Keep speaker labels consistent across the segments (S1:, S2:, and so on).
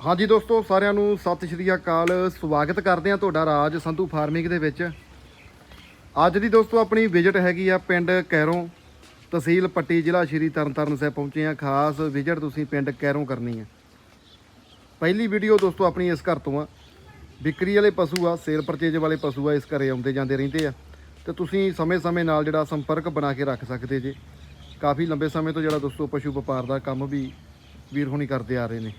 S1: ਹਾਂਜੀ ਦੋਸਤੋ, ਸਾਰਿਆਂ ਨੂੰ ਸਤਿ ਸ਼੍ਰੀ ਅਕਾਲ। ਸਵਾਗਤ ਕਰਦੇ ਹਾਂ ਤੁਹਾਡਾ ਰਾਜ ਸੰਧੂ ਫਾਰਮਿੰਗ ਦੇ ਵਿੱਚ। ਅੱਜ ਦੀ ਦੋਸਤੋ, ਆਪਣੀ ਵਿਜ਼ਿਟ ਹੈਗੀ ਆ ਪਿੰਡ ਕੈਰੋਂ। ਤਹਿਸੀਲ ਪੱਟੀ ਜ਼ਿਲ੍ਹਾ ਸ਼੍ਰੀ ਤਰਨਤਾਰਨ ਸਾਹਿਬ ਪਹੁੰਚੇ ਆ ਖਾਸ ਵਿਜ਼ਿਟ ਤੁਸੀਂ ਪਿੰਡ ਕੈਰੋਂ ਕਰਨੀ ਆ ਪਹਿਲੀ ਵੀਡੀਓ ਦੋਸਤੋ, ਆਪਣੀ ਇਸ ਘਰ ਤੋਂ ਆ। ਵਿਕਰੀ ਵਾਲੇ ਪਸ਼ੂ ਆ ਸੇਲ ਪਰਚੇਜ ਵਾਲੇ ਪਸ਼ੂ ਆ, ਇਸ ਘਰੇ ਆਉਂਦੇ ਜਾਂਦੇ ਰਹਿੰਦੇ ਆ। ਤੇ ਤੁਸੀਂ ਸਮੇਂ-ਸਮੇਂ ਨਾਲ ਜਿਹੜਾ ਸੰਪਰਕ ਬਣਾ ਕੇ ਰੱਖ ਸਕਦੇ ਜੇ। ਕਾਫੀ ਲੰਬੇ ਸਮੇਂ ਤੋਂ ਜਿਹੜਾ ਦੋਸਤੋ, ਪਸ਼ੂ ਵਪਾਰ ਦਾ ਕੰਮ ਵੀ ਵੀਰ ਹੋਣੀ ਕਰਦੇ ਆ ਰਹੇ ਨੇ।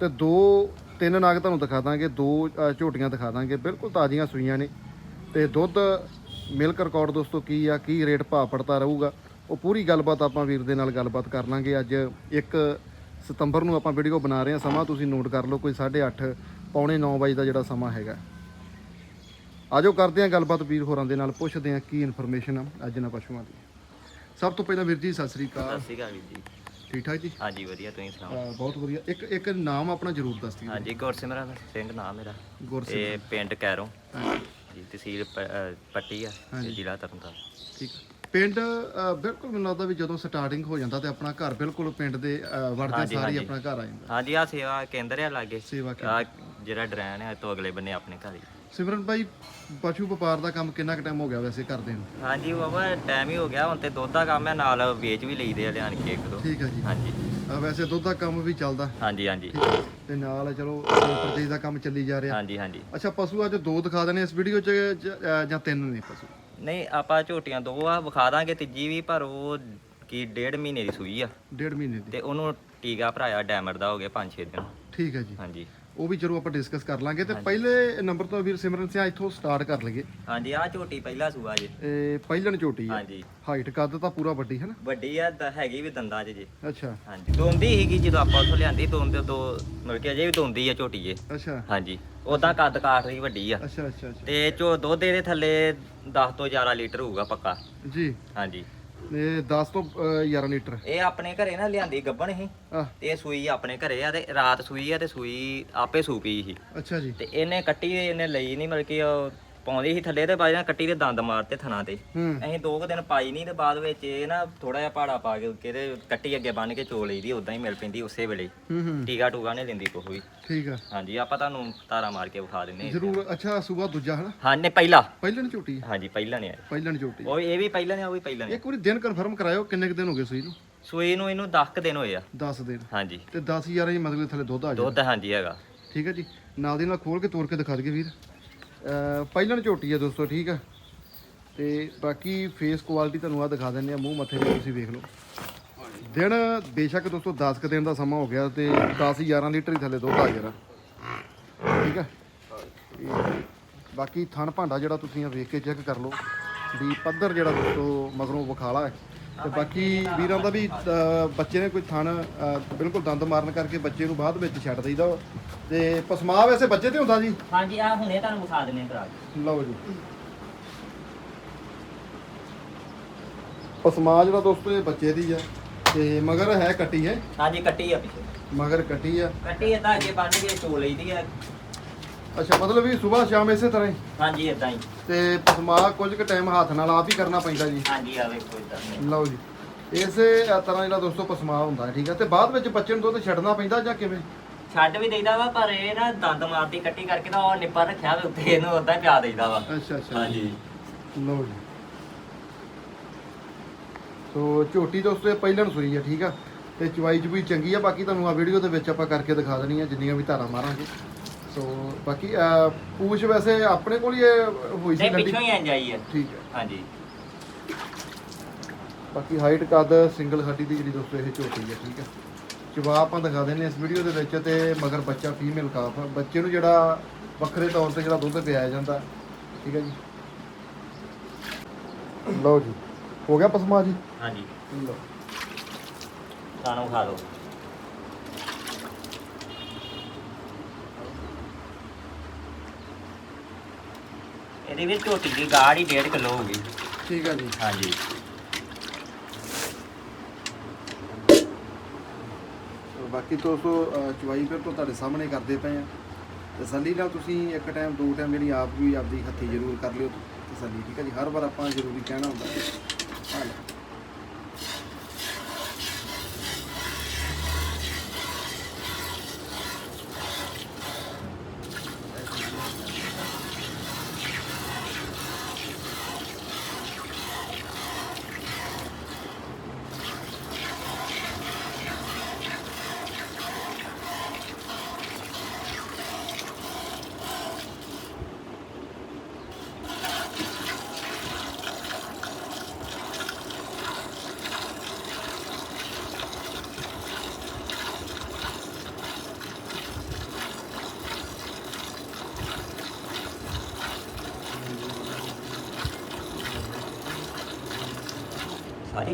S1: ਤੇ ਦੋ, ਤਿੰਨ ਨਾਗ ਤੁਹਾਨੂੰ ਦਿਖਾ ਦਾਂਗੇ, ਦੋ ਝੋਟੀਆਂ ਦਿਖਾ ਦਾਂਗੇ, ਬਿਲਕੁਲ ਤਾਜ਼ੀਆਂ ਸੂਈਆਂ ਨੇ। ਤੇ ਦੁੱਧ ਮਿਲਕ ਰਿਕਾਰਡ ਦੋਸਤੋ ਕੀ ਆ, ਕੀ ਰੇਟ ਭਾਅ ਪੜਤਾ ਰਹੂਗਾ, ਉਹ ਪੂਰੀ ਗੱਲਬਾਤ ਆਪਾਂ ਵੀਰ ਦੇ ਨਾਲ ਗੱਲਬਾਤ ਕਰ ਲਾਂਗੇ। ਅੱਜ 1 ਸਤੰਬਰ ਨੂੰ ਆਪਾਂ ਵੀਡੀਓ ਬਣਾ ਰਹੇ ਹਾਂ, ਸਮਾਂ ਤੁਸੀਂ ਨੋਟ ਕਰ ਲਓ, ਕੋਈ 8:30 ਪੌਣੇ 9 ਵਜੇ ਦਾ ਜਿਹੜਾ ਸਮਾਂ ਹੈਗਾ। ਆਜੋ ਕਰਦੇ ਹਾਂ ਗੱਲਬਾਤ, ਵੀਰ ਹੋਰਾਂ ਦੇ ਨਾਲ ਪੁੱਛਦੇ ਹਾਂ ਕੀ ਇਨਫੋਰਮੇਸ਼ਨ ਆ ਅੱਜ ਇਹਨਾਂ ਪਸ਼ੂਆਂ ਦੀ। ਸਭ ਤੋਂ ਪਹਿਲਾਂ ਵੀਰ ਜੀ, ਸਤਿ ਸ੍ਰੀ ਅਕਾਲ।
S2: ਸਤਿ ਸ਼੍ਰੀ ਅਕਾਲ ਵੀਰ ਜੀ।
S1: ਠੀਕ ਠਾਕ ਜੀ?
S2: ਹਾਂਜੀ ਵਧੀਆ ਤੁਸੀਂ ਸੁਣਾਓ?
S1: ਬਹੁਤ ਵਧੀਆ। ਇੱਕ ਇੱਕ ਨਾਮ ਆਪਣਾ ਜ਼ਰੂਰ ਦੱਸ ਦਿਓ।
S2: ਹਾਂਜੀ ਗੁਰਸਿਮਰਨ ਸਿੰਘ ਨਾਮ ਮੇਰਾ।
S1: ਗੁਰਸਿਮਰਨ।
S2: ਤੇ ਪਿੰਡ ਕੈਰੋਂ। ਜੀ ਤਹਿਸੀਲ ਪ- ਅਹ ਪੱਟੀ ਆ ਤੇ। ਜ਼ਿਲ੍ਹਾ ਤਰਨਤਾਰਨ।
S1: ਠੀਕ ਪਿੰਡ ਬਿਲਕੁਲ ਮੈਨੂੰ ਲੱਗਦਾ ਵੀ ਜਦੋਂ ਸਟਾਰਟਿੰਗ ਹੋ ਜਾਂਦਾ ਤੇ ਆਪਣਾ ਘਰ ਬਿਲਕੁਲ ਪਿੰਡ ਦੇ ਅ, ਵੜਦੇ
S2: ਹਾਂਜੀ,
S1: ਸਾਰੀ
S2: ਹਾਂਜੀ।
S1: ਆਪਣਾ ਘਰ ਆ ਜਾਂਦਾ।
S2: ਹਾਂਜੀ ਆ ਸੇਵਾ ਕੇਂਦਰ ਆ ਲਾਗੇ।
S1: ਸੇਵਾ
S2: ਆ ਜਿਹੜਾ ਡਰੈਨ ਇਹ ਤੋਂ ਅਗਲੇ ਬੰਨੇ ਆਪਣੇ ਘਰ ਹੀ
S1: ਸਿਮਰਨ ਭਾਈ ਪਸ਼ੂ ਵਪਾਰ ਦਾ ਕੰਮ ਕਿੰਨਾ ਕੁ ਟਾਈਮ ਹੋ ਗਿਆ ਵੈਸੇ ਕਰਦੇ ਨੂੰ?
S2: ਹਾਂਜੀ ਬਾਬਾ ਟਾਈਮ ਹੀ ਹੋ ਗਿਆ ਹੁਣ ਤੇ ਦੁੱਧ ਦਾ ਕੰਮ ਹੈ ਨਾਲ ਵੇਚ ਵੀ ਲਈਦੇ ਆ ਲਿਆਣ ਕੇ ਇੱਕ ਦੋ।
S1: ਠੀਕ ਹੈ ਜੀ।
S2: ਹਾਂਜੀ।
S1: ਅ, ਵੈਸੇ ਦੁੱਧ ਦਾ ਕੰਮ ਵੀ ਚੱਲਦਾ।
S2: ਹਾਂਜੀ ਹਾਂਜੀ।
S1: ਤੇ ਨਾਲ ਚਲੋ ਪਰਚੇਜ ਦਾ ਕੰਮ ਚੱਲੀ ਜਾ ਰਿਹਾ।
S2: ਹਾਂਜੀ ਹਾਂਜੀ।
S1: ਅੱਛਾ ਪਸ਼ੂ ਅੱਜ ਦੋ ਦਿਖਾ ਦੇਣੇ ਇਸ ਵੀਡੀਓ 'ਚ ਜਾਂ ਤਿੰਨ ਨੇ ਪਸ਼ੂ?
S2: ਨਹੀਂ ਆਪਾਂ ਝੋਟੀਆਂ ਦੋ ਆ ਵਿਖਾ ਦਾਂਗੇ ਤੀਜੀ ਵੀ ਪਰ ਉਹ ਕੀ ਡੇਢ ਮਹੀਨੇ ਦੀ ਸੂਈ ਆ।
S1: ਡੇਢ ਮਹੀਨੇ ਦੀ।
S2: ਤੇ ਉਹਨੂੰ ਟੀਕਾ ਭਰਾਇਆ ਡੈਮਰ ਦਾ ਹੋ ਗਿਆ 5-6 ਦਿਨ।
S1: ਠੀਕ ਹੈ ਜੀ।
S2: ਹਾਂਜੀ।
S1: ਉਹ ਵੀ ਚਲੋ ਆਪਾਂ ਡਿਸਕਸ ਕਰ ਲਾਂਗੇ ਤੇ ਪਹਿਲੇ ਨੰਬਰ ਤੋਂ ਵੀਰ ਸਿਮਰਨ ਸਿੰਘ ਇੱਥੋਂ ਸਟਾਰਟ ਕਰ ਲਈਏ।
S2: ਹਾਂਜੀ ਆ ਝੋਟੀ ਪਹਿਲਾ ਸੂਆ ਜੀ।
S1: ਇਹ ਪਹਿਲਣ ਝੋਟੀ ਹੈ
S2: ਹਾਂਜੀ।
S1: ਹਾਈਟ ਕੱਦ ਤਾਂ ਪੂਰਾ ਵੱਡੀ ਹੈ ਨਾ?
S2: ਵੱਡੀ ਆ ਤਾਂ ਹੈਗੀ ਵੀ ਦੰਦਾਂ 'ਚ ਜੀ।
S1: ਅੱਛਾ।
S2: ਹਾਂਜੀ ਦੋਂਦੀ ਸੀਗੀ ਜਦੋਂ ਆਪਾਂ ਉੱਥੋਂ ਲਿਆਂਦੀ ਦੋਨ ਤੇ ਦੋ ਮਿਲ ਕੇ ਅਜੇ ਵੀ ਦੋਂਦੀ ਆ ਝੋਟੀ ਜੇ।
S1: ਅੱਛਾ।
S2: ਹਾਂਜੀ ਉਦਾਂ ਕੱਦ ਕਾਠ ਰਹੀ ਵੱਡੀ ਆ।
S1: ਅੱਛਾ ਅੱਛਾ ਅੱਛਾ।
S2: ਤੇ ਚੋ ਦੁੱਧ ਇਹਦੇ ਥੱਲੇ 10 ਤੋਂ 11 ਲੀਟਰ ਹੋਊਗਾ ਪੱਕਾ।
S1: ਜੀ।
S2: ਹਾਂਜੀ।
S1: ਇਹ 10 ਤੋਂ ਅ, 11 ਲੀਟਰ।
S2: ਇਹ ਆਪਣੇ ਘਰੇ ਨਾ ਲਿਆਂਦੀ ਗੱਬਣ ਸੀ। ਤੇ ਇਹ ਸੂਈ ਆਪਣੇ ਘਰੇ ਆ ਤੇ ਰਾਤ ਸੂਈ ਆ ਤੇ ਸੂਈ ਆਪੇ ਸੂ ਪਈ ਸੀ।
S1: ਅੱਛਾ ਜੀ।
S2: ਤੇ ਇਹਨੇ ਕੱਟੀ ਇਹਨੇ ਲਈ ਨਹੀਂ ਮਤਲਬ ਕਿ ਉਹ ਪਾਉਂਦੀ ਸੀ ਥੱਲੇ ਤੇ ਬਾਅਦ ਨਾਲ ਕੱਟੀ ਦੇ ਦੰਦ ਮਾਰਤੇ ਥਣਾ ਤੇ।
S1: ਹੂੰ।
S2: ਅਸੀਂ ਦੋ ਕੁ ਦਿਨ ਪਾਈ ਨਹੀਂ ਤੇ ਬਾਅਦ ਵਿੱਚ ਇਹ ਨਾ ਥੋੜਾ ਜਿਹਾ ਪਾੜਾ ਪਾ ਕੇ ਉੱਕੇ ਤੇ ਕੱਟੀ ਅੱਗੇ ਬੰਨ ਕੇ ਚੋ ਲਈਦੀ ਉਦਾਂ ਹੀ ਮਿਲ ਪੈਂਦੀ ਉਸੇ ਵੇਲੇ।
S1: ਹੂੰ ਹੂੰ।
S2: ਟੀਕਾ ਟੂਕਾ ਨਹੀਂ ਲੈਂਦੀ ਕੁਛ ਵੀ।
S1: ਠੀਕ ਆ।
S2: ਹਾਂਜੀ ਆਪਾਂ ਤੁਹਾਨੂੰ ਤਾਰਾ ਮਾਰ ਕੇ ਵਿਖਾ ਦਿੰਨੇ ਹਾਂ
S1: ਜ਼ਰੂਰ। ਅੱਛਾ ਸੂਬਾ ਦੂਜਾ ਹਨਾ?
S2: ਹਾਂ ਨੇ ਪਹਿਲਾ।
S1: ਪਹਿਲਣ ਝੋਟੀ
S2: ਹਾਂਜੀ ਪਹਿਲਾ ਨੇ ਆਇਆ
S1: ਪਹਿਲਣ ਝੋਟੀ
S2: ਉਹ ਇਹ ਵੀ ਪਹਿਲਾ ਨੇ ਉਹ ਵੀ ਪਹਿਲਾ ਨੇ
S1: ਇੱਕ ਵਾਰੀ ਦਿਨ ਕਨਫਰਮ ਕਰਾਇਓ ਕਿੰਨੇ ਕੁ ਦਿਨ ਹੋ ਗਏ ਸੂਈ ਨੂੰ?
S2: ਸੂਈ ਨੂੰ ਇਹਨੂੰ 10 ਦਿਨ ਹੋਏ ਆ।
S1: 10 ਦਿਨ।
S2: ਹਾਂਜੀ।
S1: ਤੇ 10 11 ਜੀ ਮਤਲਬ ਥੱਲੇ ਦੁੱਧ ਆ ਜਾ
S2: ਦੁੱਧ ਹਾਂਜੀ ਹੈਗਾ।
S1: ਠੀਕ ਹੈ ਜੀ। ਨਾਲ ਦੀ ਨਾਲ ਖੋਲ ਕੇ ਤੋੜ ਕੇ ਦਿਖਾ ਦਈਏ ਵੀਰ। ਪਹਿਲਣ ਝੋਟੀ ਹੈ ਦੋਸਤੋ, ਠੀਕ ਆ? ਤੇ ਬਾਕੀ ਫੇਸ ਕੁਆਲਿਟੀ ਤੁਹਾਨੂੰ ਆ ਦਿਖਾ ਦਿੰਦੇ ਆ, ਮੂੰਹ ਮੱਥੇ 'ਤੇ ਤੁਸੀਂ ਵੇਖ ਲਓ। ਦਿਨ ਬੇਸ਼ੱਕ ਦੋਸਤੋ 10 ਕੁ ਦਿਨ ਦਾ ਸਮਾਂ ਹੋ ਗਿਆ ਤੇ 10 11 ਲੀਟਰ ਹੀ ਥੱਲੇ ਦੁੱਧ ਆ ਜਰਾ ਠੀਕ ਆ? ਤੇ ਬਾਕੀ ਥਣ ਭਾਂਡਾ ਜਿਹੜਾ ਤੁਸੀਂ ਆ ਵੇਖ ਕੇ ਚੈੱਕ ਕਰ ਲਓ, ਵੀ ਪੱਧਰ ਜਿਹੜਾ ਦੋਸਤੋ ਮਗਰੋਂ ਵਿਖਾਲਾ ਹੈ। ਤੇ ਬਾਕੀ ਵੀਰਾਂ ਦਾ ਵੀ ਅ, ਬੱਚੇ ਨੇ ਕੋਈ ਥਣ ਅ, ਬਿਲਕੁਲ ਦੰਦ ਮਾਰਨ ਕਰਕੇ ਬੱਚੇ ਨੂੰ ਬਾਅਦ ਵਿੱਚ ਛੱਡ ਦਈਦਾ ਵਾ। ਤੇ ਪਸਮਾ ਵੈਸੇ ਬੱਚੇ ਤੇ ਹੁੰਦਾ ਜੀ?
S2: ਹਾਂਜੀ ਆ ਹੁਣੇ ਤੁਹਾਨੂੰ ਵਿਖਾ ਦਿੰਨੇ ਕਰਾ
S1: ਲਓ ਜੀ। ਪਸਮਾ ਜਿਹੜਾ ਦੋਸਤੋ ਇਹ ਬੱਚੇ ਦੀ ਆ। ਤੇ ਮਗਰ ਹੈ ਕੱਟੀ ਹੈ।
S2: ਹਾਂਜੀ ਕੱਟੀ ਆ ਪਿੱਛੇ।
S1: ਮਗਰ ਕੱਟੀ ਆ।
S2: ਕੱਟੀ ਇਦਾਂ ਅੱਗੇ ਬੰਨ ਕੇ ਚੋ ਲਈਦੀ ਆ।
S1: ਅੱਛਾ ਮਤਲਬ ਵੀ ਸਵੇਰ ਸ਼ਾਮ ਇਸੇ ਤਰ੍ਹਾਂ ਹੀ?
S2: ਹਾਂਜੀ ਇਦਾਂ ਹੀ।
S1: ਤੇ ਪਸਮਾ ਕੁਝ ਕੁ ਟਾਈਮ ਹੱਥ ਨਾਲ ਆਪ ਹੀ ਕਰਨਾ ਪੈਂਦਾ ਜੀ?
S2: ਹਾਂਜੀ ਆ ਵੇਖੋ ਇਦਾਂ
S1: ਲਓ ਜੀ। ਇਸੇ ਤਰ੍ਹਾਂ ਜਿਹੜਾ ਦੋਸਤੋ ਪਸਮਾ ਹੁੰਦਾ ਹੈ ਠੀਕ ਹੈ ਤੇ ਬਾਅਦ ਵਿੱਚ ਬੱਚੇ ਨੂੰ ਦੁੱਧ ਛੱਡਣਾ ਪੈਂਦਾ ਜਾਂ ਕਿਵੇਂ?
S2: ਛੱਡ ਵੀ ਦੇਈਦਾ ਵਾ ਪਰ ਇਹ ਨਾ ਦੰਦ ਮਾਰਦੀ ਕੱਟੀ ਕਰਕੇ ਤਾਂ ਉਹ ਨਿੱਪਰ ਰੱਖਿਆ ਵੇ ਉੱਤੇ ਇਹਨੂੰ ਉਦਾਂ ਪਿਆ ਦੇਈਦਾ ਵਾ।
S1: ਅੱਛਾ ਅੱਛਾ।
S2: ਹਾਂਜੀ।
S1: ਲਓ ਜੀ। ਸੋ ਝੋਟੀ ਦੋਸਤੋ ਇਹ ਪਹਿਲਣ ਸੂਈ ਹੈ ਠੀਕ ਆ? ਤੇ ਚਵਾਈ ਚ ਵੀ ਚੰਗੀ ਆ ਬਾਕੀ ਤੁਹਾਨੂੰ ਆ ਵੀਡੀਓ ਦੇ ਵਿੱਚ ਆਪਾਂ ਕਰਕੇ ਦਿਖਾ ਦੇਣੀ ਆ ਜਿੰਨੀਆਂ ਵੀ ਧਾਰਾਂ ਮਾਰਾਂਗੇ। ਸੋ ਬਾਕੀ ਅਹ, ਪੂਛ ਵੈਸੇ ਆਪਣੇ ਕੋਲ ਹੀ ਇਹ ਹੋਈ ਸੀ
S2: ਨਹੀਂ
S1: ਲੰਡੀ
S2: ਪਿੱਛੋਂ ਹੀ ਇੰਜ ਆਈ ਆ
S1: ਠੀਕ ਹੈ।
S2: ਹਾਂਜੀ।
S1: ਬਾਕੀ ਹਾਈਟ ਕੱਦ ਸਿੰਗਲ ਹੱਡੀ ਦੀ ਜਿਹੜੀ ਦੋਸਤੋ ਇਹ ਝੋਟੀ ਹੈ ਠੀਕ ਹੈ। ਜਵਾਬ ਆਪਾਂ ਦਿਖਾ ਦਿੰਨੇ ਇਸ ਵੀਡੀਓ ਦੇ ਵਿੱਚ ਤੇ ਮਗਰ ਬੱਚਾ ਫੀਮੇਲ ਕਾਫ ਬੱਚੇ ਨੂੰ ਜਿਹੜਾ ਵੱਖਰੇ ਤੌਰ ਤੇ ਜਿਹੜਾ ਦੁੱਧ ਪਿਆਇਆ ਜਾਂਦਾ ਠੀਕ ਹੈ ਜੀ। ਲਓ ਜੀ ਹੋ ਗਿਆ ਪਸਮਾ ਜੀ?
S2: ਹਾਂਜੀ।
S1: ਲਓ।
S2: ਸਾਨੂੰ ਖਾ ਦਿਓ ਇਹਦੇ ਵਿੱਚ ਝੋਟੀ ਦੀ ਗਾੜ ਹੀ 1.5 ਕਿਲੋ ਹੋਊਗੀ।
S1: ਠੀਕ ਹੈ ਜੀ।
S2: ਹਾਂਜੀ।
S1: ਬਾਕੀ ਦੋਸਤੋ ਚਵਾਈ ਫਿਰ ਤੋਂ ਤੁਹਾਡੇ ਸਾਹਮਣੇ ਕਰਦੇ ਪਏ ਆ ਤਸੱਲੀ ਨਾਲ ਤੁਸੀਂ ਇੱਕ ਟਾਈਮ ਦੋ ਟਾਈਮ ਜਿਹੜੀ ਆਪ ਵੀ ਆਪਦੀ ਹੱਥੀ ਜ਼ਰੂਰ ਕਰ ਲਿਓ ਤਸੱਲੀ ਠੀਕ ਹੈ ਜੀ? ਹਰ ਵਾਰ ਆਪਾਂ ਜ਼ਰੂਰੀ ਕਹਿਣਾ ਹੁੰਦਾ। ਹੈ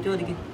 S1: ਹਾਂ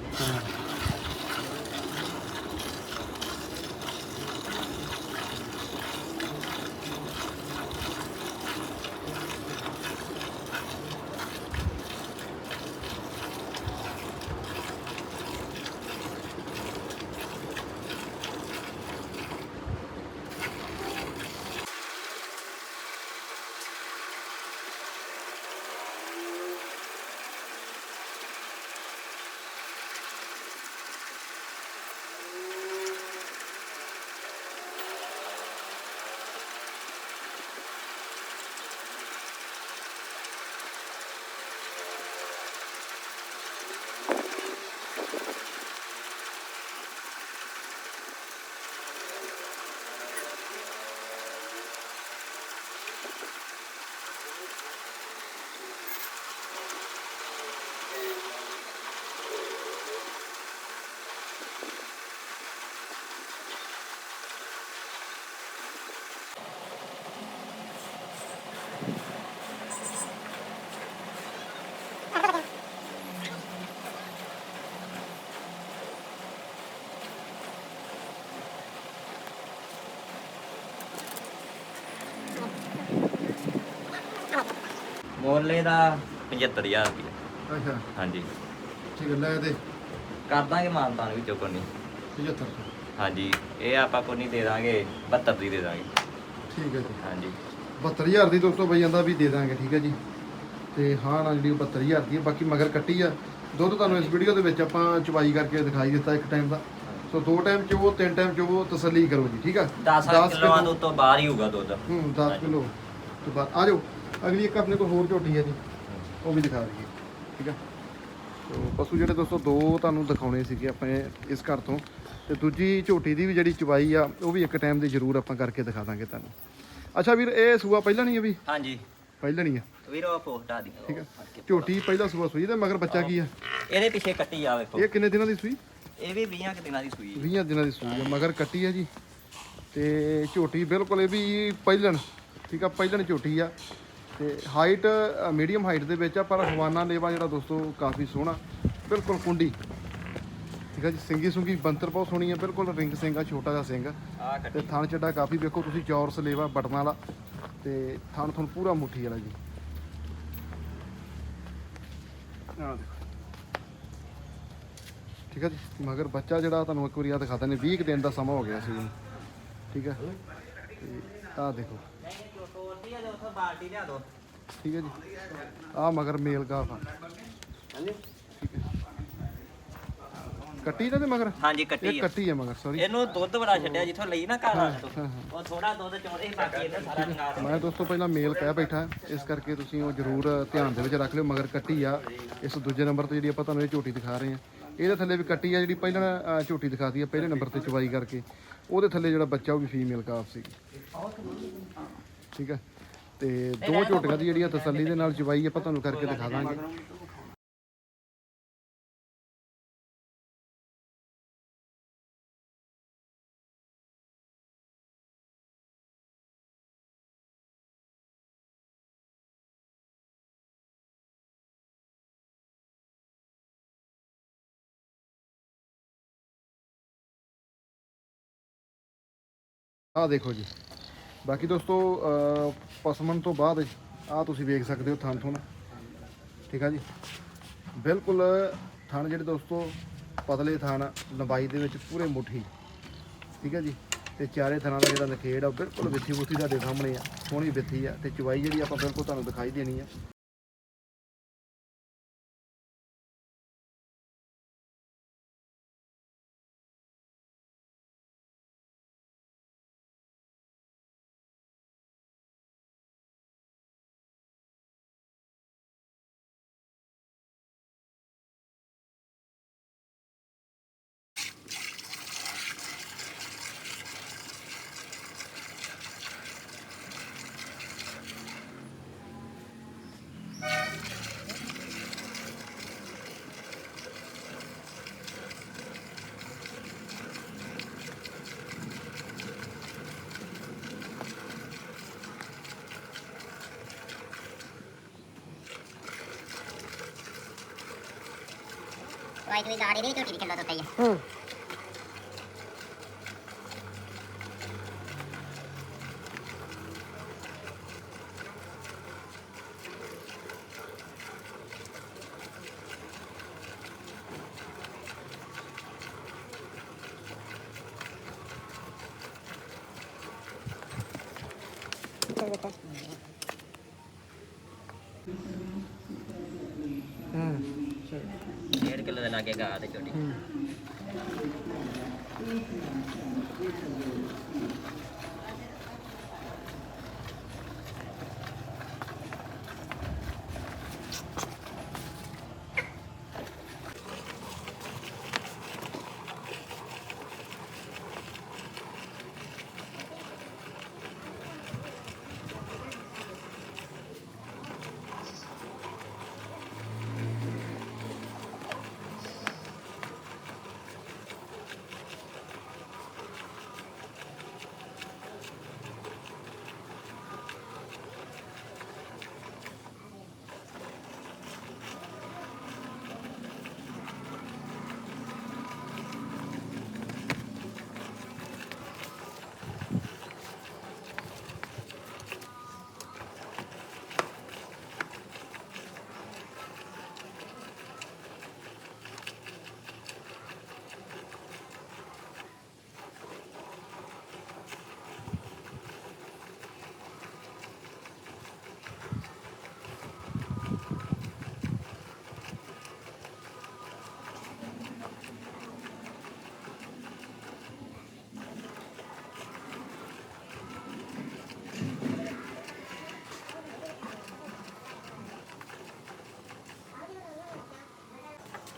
S2: ਮੋਲੇ ਦਾ? 75000 ਰੁਪਏ।
S1: ਅੱਛਾ।
S2: ਹਾਂਜੀ।
S1: ਠੀਕ ਹੈ ਲੈ ਤੇ
S2: ਕਰ ਦਾਂਗੇ ਮਾਨਤਾਨ ਵਿੱਚੋਂ ਕੋਈ ਨਹੀਂ
S1: 75
S2: ਹਾਂਜੀ ਇਹ ਆਪਾਂ ਕੋਈ ਨਹੀਂ ਦੇ ਦਾਂਗੇ 72 ਦੀ ਦੇ ਦਾਂਗੇ।
S1: ਠੀਕ ਹੈ ਜੀ।
S2: ਹਾਂਜੀ।
S1: 72000 ਦੀ ਦੋਸਤੋ ਬਈ ਜਾਂਦਾ ਵੀ ਦੇ ਦਾਂਗੇ ਠੀਕ ਹੈ ਜੀ। ਤੇ ਹਾਂ ਨਾ ਜਿਹੜੀ ਉਹ 72000 ਦੀ ਹੈ ਬਾਕੀ ਮਗਰ ਕੱਟੀ ਆ। ਦੁੱਧ ਤੁਹਾਨੂੰ ਇਸ ਵੀਡੀਓ ਦੇ ਵਿੱਚ ਆਪਾਂ ਚਵਾਈ ਕਰਕੇ ਦਿਖਾਈ ਦਿੱਤਾ ਇੱਕ ਟਾਈਮ ਦਾ। ਸੋ ਦੋ ਟਾਈਮ ਚ ਉਹ ਤਿੰਨ ਟਾਈਮ ਚ ਉਹ ਤਸੱਲੀ ਕਰੋ ਜੀ ਠੀਕ ਆ?
S2: 10 ਕਿਲੋਆਂ ਤੋਂ ਉੱਤੋਂ ਬਾਹਰ ਹੀ ਹੋਊਗਾ ਦੁੱਧ।
S1: ਹੂੰ 10 ਕਿਲੋ। ਤੋਂ ਬਾਅਦ ਆ ਜਾਓ। ਅਗਲੀ ਇੱਕ ਆਪਣੇ ਕੋਲ ਹੋਰ ਝੋਟੀ ਹੈ ਜੀ। ਉਹ ਵੀ ਦਿਖਾ ਦਈਏ। ਠੀਕ ਆ? ਸੋ ਪਸ਼ੂ ਜਿਹੜੇ ਦੋਸਤੋ ਦੋ ਤੁਹਾਨੂੰ ਦਿਖਾਉਣੇ ਸੀਗੇ ਆਪਣੇ ਇਸ ਘਰ ਤੋਂ। ਤੇ ਦੂਜੀ ਝੋਟੀ ਦੀ ਵੀ ਜਿਹੜੀ ਚਵਾਈ ਆ ਉਹ ਵੀ ਇੱਕ ਟਾਈਮ ਦੀ ਜ਼ਰੂਰ ਆਪਾਂ ਕਰਕੇ ਦਿਖਾ ਦਾਂਗੇ ਤੁਹਾਨੂੰ। ਅੱਛਾ ਵੀਰ ਇਹ ਸੂਆ ਪਹਿਲਾਂ ਨਹੀਂ ਹੈ ਵੀ?
S2: ਹਾਂਜੀ।
S1: ਪਹਿਲਾਂ ਨਹੀਂ ਆ
S2: ਵੀਰੋ ਆ ਪੋਸਟਾ ਦੀ
S1: ਠੀਕ ਆ? ਝੋਟੀ ਪਹਿਲਾ ਸੂਆ ਸੂਈ ਤੇ ਮਗਰ ਬੱਚਾ ਕੀ ਆ?
S2: ਇਹਦੇ ਪਿੱਛੇ ਕੱਟੀ ਆ ਵੇਖੋ।
S1: ਇਹ ਕਿੰਨੇ ਦਿਨਾਂ ਦੀ ਸੂਈ?
S2: ਇਹ ਵੀ 20 ਕੁ ਦਿਨਾਂ ਦੀ ਸੂਈ ਹੈ।
S1: 20 ਦਿਨਾਂ ਦੀ ਸੂਈ ਆ ਮਗਰ ਕੱਟੀ ਆ ਜੀ। ਤੇ ਝੋਟੀ ਬਿਲਕੁਲ ਇਹ ਵੀ ਪਹਿਲਣ। ਠੀਕ ਆ ਪਹਿਲਣ ਝੋਟੀ ਆ। ਤੇ ਹਾਈਟ ਮੀਡੀਅਮ ਹਾਈਟ ਦੇ ਵਿੱਚ ਆ ਪਰ ਹਵਾਨਾ ਲੇਵਾ ਜਿਹੜਾ ਦੋਸਤੋ ਕਾਫੀ ਸੋਹਣਾ ਬਿਲਕੁਲ ਕੁੰਡੀ। ਠੀਕ ਆ ਜੀ ਸਿੰਗੀ ਸੁੰਗੀ ਬੰਤਰ ਬਹੁਤ ਸੋਹਣੀ ਆ ਬਿਲਕੁਲ ਰਿੰਗ ਸਿੰਘ ਆ ਛੋਟਾ ਜਿਹਾ ਸਿੰਘ
S2: ਆ।
S1: ਤੇ ਥਣ ਚੱਡਾ ਕਾਫੀ ਵੇਖੋ ਤੁਸੀਂ ਚੌਰਸ ਲੇਵਾ ਬਟਨਾਂ ਵਾਲਾ ਤੇ ਥਣ ਥਣ ਪੂਰਾ ਮੁੱਠੀ ਵਾਲਾ ਜੀ। ਦੇਖੋ। ਠੀਕ ਹੈ ਜੀ ਮਗਰ ਬੱਚਾ ਜਿਹੜਾ ਤੁਹਾਨੂੰ ਇੱਕ ਵਾਰੀ ਆ ਦਿਖਾ ਦਿੰਦੇ 20 ਕੁ ਦਿਨ ਦਾ ਸਮਾਂ ਹੋ ਗਿਆ ਸੀ। ਠੀਕ ਹੈ ਤੇ ਆਹ ਦੇਖੋ।
S2: ਤੋੜਦੀ ਆ ਉੱਥੋਂ ਬਾਲਟੀ ਲਿਆ ਦੋ
S1: ਠੀਕ ਹੈ ਜੀ। ਆਹ ਮਗਰ ਮੇਲ ਗਾਫ ਆ ਠੀਕ ਹੈ। ਕੱਟੀ ਨਾ ਤੇ ਮਗਰ?
S2: ਹਾਂਜੀ ਕੱਟੀ
S1: ਇਹ
S2: ਆ।
S1: ਕੱਟੀ ਹੈ ਮਗਰ ਸੌਰੀ
S2: ਇਹਨੂੰ ਦੁੱਧ ਬੜਾ ਛੱਡਿਆ ਜਿੱਥੋਂ ਲਈ ਨਾ ਘਰ ਵਾਲੇ ਤੋਂ
S1: ਹਾਂ, ਹਾਂ।
S2: ਉਹ ਥੋੜਾ ਦੁੱਧ ਚੋਦੇ ਬਾਕੀ ਇਹਨੇ ਸਾਰਾ ਚੰਗਾ
S1: ਮੈਂ ਦੋਸਤੋ ਪਹਿਲਾਂ ਮੇਲ ਕਹਿ ਬੈਠਾ ਇਸ ਕਰਕੇ ਤੁਸੀਂ ਉਹ ਜ਼ਰੂਰ ਧਿਆਨ ਦੇ ਵਿੱਚ ਰੱਖ ਲਿਓ ਮਗਰ ਕੱਟੀ ਆ। ਇਸ ਦੂਜੇ ਨੰਬਰ ਤੇ ਜਿਹੜੀ ਆਪਾਂ ਤੁਹਾਨੂੰ ਇਹ ਝੋਟੀ ਦਿਖਾ ਰਹੇ ਆ ਇਹਦੇ ਥੱਲੇ ਵੀ ਕੱਟੀ ਆ ਜਿਹੜੀ ਪਹਿਲਾਂ ਝੋਟੀ ਦਿਖਾਤੀ ਆ ਪਹਿਲੇ ਨੰਬਰ ਤੇ ਚਵਾਈ ਕਰਕੇ। ਉਹਦੇ ਥੱਲੇ ਜਿਹੜਾ ਬੱਚਾ ਉਹ ਵੀ ਫੀਮੇਲ ਕਾਫ ਸੀਗੀ ਠੀਕ ਹੈ। ਤੇ ਦੋ ਝੋਟੀਆਂ ਦੀ ਜਿਹੜੀ ਆ ਤਸੱਲੀ ਦੇ ਨਾਲ ਚਵਾਈ ਆਪਾਂ ਤੁਹਾਨੂੰ ਕਰਕੇ ਦਿਖਾ ਦਾਂਗੇ। ਆਹ ਦੇਖੋ ਜੀ। ਬਾਕੀ ਦੋਸਤੋ ਅਹ, ਪਸਮਨ ਤੋਂ ਬਾਅਦ ਆਹ ਤੁਸੀਂ ਵੇਖ ਸਕਦੇ ਹੋ ਥਾਂ ਥਣ। ਠੀਕ ਆ ਜੀ? ਬਿਲਕੁਲ ਥਣ ਜਿਹੜੇ ਦੋਸਤੋ ਪਤਲੇ ਥਣ ਲੰਬਾਈ ਦੇ ਵਿੱਚ ਪੂਰੇ ਮੁੱਠੀ। ਠੀਕ ਹੈ ਜੀ? ਤੇ ਚਾਰੇ ਥਣਾਂ ਦਾ ਜਿਹੜਾ ਨਖੇੜ ਆ ਉਹ ਬਿਲਕੁਲ ਵਿੱਥੀ ਬੁੱਥੀ ਤੁਹਾਡੇ ਸਾਹਮਣੇ ਆ ਸੋਹਣੀ ਵਿੱਥੀ ਆ ਤੇ ਚਵਾਈ ਜਿਹੜੀ ਆਪਾਂ ਬਿਲਕੁਲ ਤੁਹਾਨੂੰ ਦਿਖਾਈ ਦੇਣੀ ਆ।
S3: ਵਾਈਟ ਦੀ ਦਾੜੀ ਦੀ ਝੋਟੀ ਦੀ ਕਿਲੋ ਤੋਂ ਪਈ ਆ
S1: ਹੂੰ ਹੂੰ ਚਲੋ
S2: ਡੇਢ ਕਿਲੋ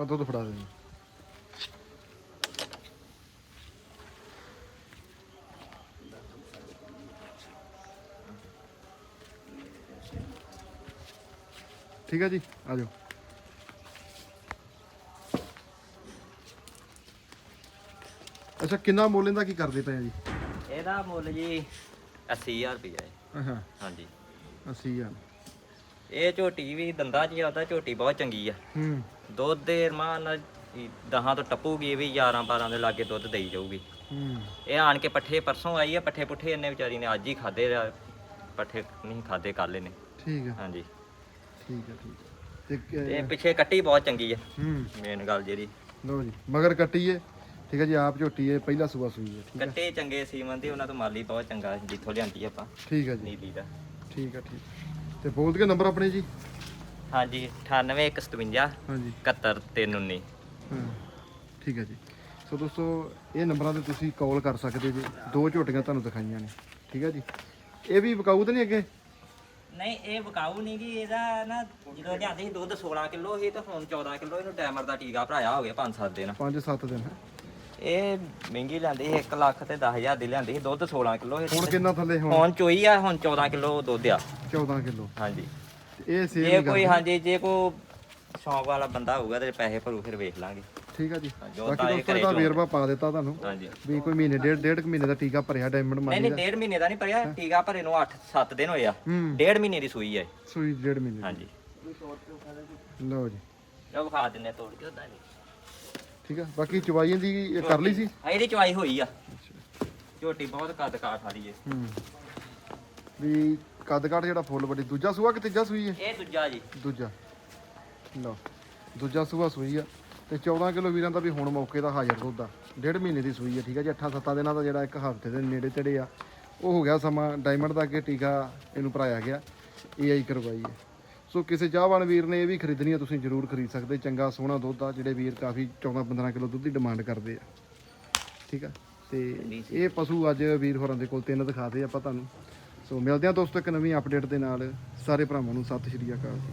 S1: ਆ ਦੁੱਧ ਫੜਾ ਦੇ। ਠੀਕ ਹੈ ਜੀ ਆ ਜਾਓ। ਅੱਛਾ ਕਿੰਨਾ ਮੁੱਲ ਇਹਦਾ ਕੀ ਕਰਦੇ ਪਏ ਆ ਜੀ?
S2: ਇਹਦਾ ਮੁੱਲ ਜੀ 80000 ਰੁਪਇਆ ਹੈ।
S1: ਅੱਛਾ।
S2: ਹਾਂਜੀ।
S1: 80000
S2: ਇਹ ਝੋਟੀ ਵੀ ਦੰਦਾਂ 'ਚ ਆਉਂਦਾ ਝੋਟੀ ਬਹੁਤ ਚੰਗੀ ਆ।
S1: ਹੂੰ।
S2: ਦੁੱਧ ਦੇ ਰਮਾਨ ਨਾਲ ਦਹਾਂ ਤੋਂ ਟੱਪੂਗੀ ਇਹ ਵੀ 11 12 ਦੇ ਲਾਗੇ ਦੁੱਧ ਦੇਈ ਜਾਊਗੀ।
S1: ਹੂੰ। ਇਹ
S2: ਆਣ ਕੇ ਪੱਠੇ ਪਰਸੋਂ ਆਈ ਆ ਪੱਠੇ ਪੁੱਠੇ ਇਹਨੇ ਵਿਚਾਰੀ ਨੇ ਅੱਜ ਹੀ ਖਾਦੇ ਪੱਠੇ ਨਹੀਂ ਖਾਦੇ ਕੱਲ ਇਹਨੇ।
S1: ਠੀਕ ਹੈ
S2: ਹਾਂਜੀ।
S1: ਠੀਕ ਹੈ ਠੀਕ ਹੈ ਤੇ
S2: ਤੇ
S1: ਕ-
S2: ਪਿੱਛੇ ਕੱਟੀ ਬਹੁਤ ਚੰਗੀ ਆ
S1: ਹੂੰ।
S2: ਮੇਨ ਗੱਲ ਜਿਹੜੀ।
S1: ਲਓ ਜੀ ਮਗਰ ਕੱਟੀਏ ਠੀਕ ਹੈ ਜੀ ਆਪ ਝੋਟੀ ਹੈ ਪਹਿਲਾ ਸੂਆ ਸੂਈ ਹੈ ਠੀਕ ਹੈ
S2: ਕੱਟੇ ਚੰਗੇ ਸੀਮਨ ਦੀ ਉਹਨਾਂ ਤੋਂ ਮਾਲੀ ਬਹੁਤ ਚੰਗਾ ਜਿੱਥੋਂ ਲਿਆਂਦੀ ਆਪਾਂ।
S1: ਠੀਕ ਹੈ ਜੀ।
S2: ਨੀਲੀ ਦਾ।
S1: ਠੀਕ ਹੈ ਠੀਕ। ਤੇ ਬੋਲ ਕੇ ਨੰਬਰ ਆਪਣੇ ਜੀ।
S2: ਹਾਂਜੀ 98157
S1: ਹਾਂਜੀ।
S2: 71319
S1: ਹਾਂ ਠੀਕ ਹੈ ਜੀ। ਸੋ ਦੋਸਤੋ ਇਹ ਨੰਬਰਾਂ ਤੇ ਤੁਸੀਂ ਕਾਲ ਕਰ ਸਕਦੇ ਜੀ। ਦੋ ਝੋਟੀਆਂ ਤੁਹਾਨੂੰ ਦਿਖਾਈਆਂ ਨੇ। ਠੀਕ ਹੈ ਜੀ। ਇਹ ਵੀ ਵਿਕਾਊ ਤਾਂ ਨਹੀਂ ਅੱਗੇ?
S2: ਨਹੀਂ ਇਹ ਵਿਕਾਊ ਨਹੀਂ ਗੀ ਇਹਦਾ ਨਾ ਜਦੋਂ ਲਿਆਂਦੇ ਸੀ ਦੁੱਧ 16 ਕਿਲੋ ਸੀ ਤੇ ਹੁਣ 14 ਕਿਲੋ ਇਹਨੂੰ ਡੈਮਰ ਦਾ ਟੀਕਾ ਭਰਾਇਆ ਹੋ ਗਿਆ 5-7 ਦਿਨ।
S1: 5-7 ਦਿਨ ਹੈ?
S2: ਇਹ ਮਹਿੰਗੀ ਲਿਆਂਦੀ ਸੀ 1 ਲੱਖ ਤੇ 10000 ਦੀ ਲਿਆਂਦੀ ਸੀ ਦੁੱਧ 16 ਕਿਲੋ
S1: ਹੁਣ ਕਿੰਨਾ ਥੱਲੇ ਹੁਣ?
S2: ਹੁਣ ਚੋਈ ਆ ਹੁਣ 14 ਕਿਲੋ ਦੁੱਧ ਆ।
S1: 14 ਕਿਲੋ।
S2: ਹਾਂਜੀ।
S1: ਇਹ ਸੇਲ
S2: ਜੇ
S1: ਨਹੀਂ
S2: ਕੋਈ ਹਾਂਜੀ ਜੇ ਕੋਈ ਸ਼ੌਂਕ ਵਾਲਾ ਬੰਦਾ ਹੋਊਗਾ ਤੇ ਪੈਸੇ ਭਰੂ ਫਿਰ ਵੇਖ ਲਾਂਗੇ।
S1: ਠੀਕ ਹੈ ਜੀ।
S2: ਜੋ
S1: ਬਾਕੀ
S2: ਇਹ
S1: ਦੋਸਤੋ
S2: ਚੋਣ।
S1: ਵੇਰਵਾ ਪਾ ਦਿੱਤਾ ਤੁਹਾਨੂੰ।
S2: ਹਾਂਜੀ।
S1: ਵੀ ਕੋਈ ਮਹੀਨੇ ਡੇਢ ਡੇਢ ਕੁ ਮਹੀਨੇ ਦਾ ਟੀਕਾ ਭਰਿਆ ਡਾਇਮੰਡ
S2: ਨਹੀਂ
S1: ਮਾਨੀ
S2: ਨਹੀਂ
S1: ਦਾ।
S2: ਡੇਢ ਮਹੀਨੇ ਦਾ ਨਹੀਂ ਭਰਿਆ ਟੀਕਾ ਭਰੇ ਨੂੰ 8-7 ਦਿਨ ਹੋਏ ਆ।
S1: ਹੂੰ।
S2: ਡੇਢ ਮਹੀਨੇ ਦੀ ਸੂਈ ਹੈ
S1: ਸੂਈ ਡੇਢ ਮਹੀਨੇ ਦੀ।
S2: ਹਾਂਜੀ।
S1: ਲਓ ਜੀ।
S2: ਜੋ ਵਿਖਾ ਦਿੰਨੇ ਤੋੜ ਕੇ ਉਹਦਾ ਨਹੀਂ
S1: ਠੀਕ ਹੈ ਬਾਕੀ ਚਵਾਈਆਂ ਦੀ ਕਰ ਲਈ ਸੀ?
S2: ਆ ਇਹਦੀ ਚਵਾਈ ਹੋਈ ਆ। ਝੋਟੀ ਬਹੁਤ ਕੱਦ ਕਾਠ ਵਾਲੀ ਏ।
S1: ਹੂੰ। ਵੀ ਕੱਦ ਕਾਠ ਜਿਹੜਾ ਫੁੱਲ ਵੱਡੀ ਦੂਜਾ ਸੂਆ ਕਿ ਤੀਜਾ ਸੂਈ ਹੈ
S2: ਇਹ ਦੂਜਾ ਜੀ।
S1: ਦੂਜਾ। ਲਓ ਦੂਜਾ ਸੂਆ ਸੂਈ ਆ। ਤੇ 14 ਕਿਲੋ ਵੀਰਾਂ ਦਾ ਵੀ ਹੁਣ ਮੌਕੇ ਦਾ ਹਾਜ਼ਰ ਦੁੱਧ ਆ ਡੇਢ ਮਹੀਨੇ ਦੀ ਸੂਈ ਆ ਠੀਕ ਆ ਜੀ। 8-7 ਦਿਨਾਂ ਦਾ ਜਿਹੜਾ ਇੱਕ ਹਫ਼ਤੇ ਦੇ ਨੇੜੇ ਤੇੜੇ ਆ। ਉਹ ਹੋ ਗਿਆ ਸਮਾਂ ਡਾਇਮੰਡ ਦਾ ਅੱਗੇ ਟੀਕਾ ਇਹਨੂੰ ਭਰਾਇਆ ਗਿਆ। ਏਆਈ ਕਰਵਾਈ ਹੈ ਸੋ ਕਿਸੇ ਚਾਹਵਾਨ ਵੀਰ ਨੇ ਇਹ ਵੀ ਖਰੀਦਣੀ ਆ, ਤੁਸੀਂ ਜ਼ਰੂਰ ਖਰੀਦ ਸਕਦੇ, ਚੰਗਾ ਸੋਹਣਾ ਦੁੱਧ ਆ, ਜਿਹੜੇ ਵੀਰ ਕਾਫੀ 14-15 ਕਿਲੋ ਦੁੱਧ ਦੀ ਡਿਮਾਂਡ ਕਰਦੇ ਆ। ਠੀਕ ਆ? ਤੇ ਇਹ ਪਸ਼ੂ ਅੱਜ ਵੀਰ ਹੋਰਾਂ ਦੇ ਕੋਲ ਤਿੰਨ ਦਿਖਾਦੇ ਆਪਾਂ ਤੁਹਾਨੂੰ। ਸੋ ਮਿਲਦੇ ਆ ਦੋਸਤੋ ਇੱਕ ਨਵੀਂ ਅਪਡੇਟ ਦੇ ਨਾਲ। ਸਾਰੇ ਭਰਾਵਾਂ ਨੂੰ ਸਤਿ ਸ਼੍ਰੀ ਅਕਾਲ ਜੀ।